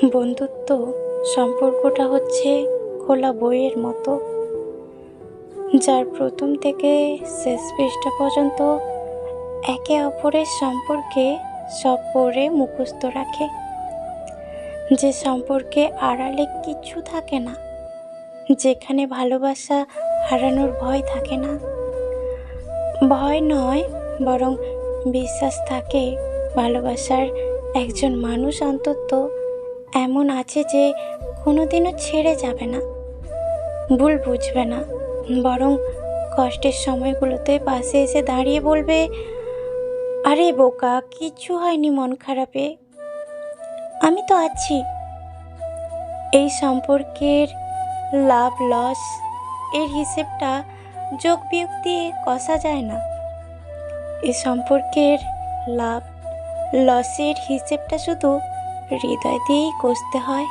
বন্ধুত্ব সম্পর্কটা হচ্ছে খোলা বইয়ের মতো। যার প্রথম থেকে শেষ পৃষ্ঠা পর্যন্ত একে অপরের সম্পর্কে সব পড়ে মুখস্থ রাখে। যে সম্পর্কে আড়ালে কিছু থাকে না, যেখানে ভালোবাসা হারানোর ভয় থাকে না। ভয় নয়, বরং বিশ্বাস থাকে ভালোবাসার একজন মানুষ অন্তত এমন আছে যে কোনোদিনও ছেড়ে যাবে না। ভুল বুঝবে না। বরং কষ্টের সময়গুলোতে পাশে এসে দাঁড়িয়ে বলবে, আরে বোকা কিছু হয়নি মন খারাপে। আমি তো আছি। এই সম্পর্কের লাভ, লস এর হিসেবটা যোগ বিয়োগ দিয়ে কষা যায় না। এ সম্পর্কের লাভ, লসের হিসেবটা শুধু হৃদয় দিয়েই কষতে হয়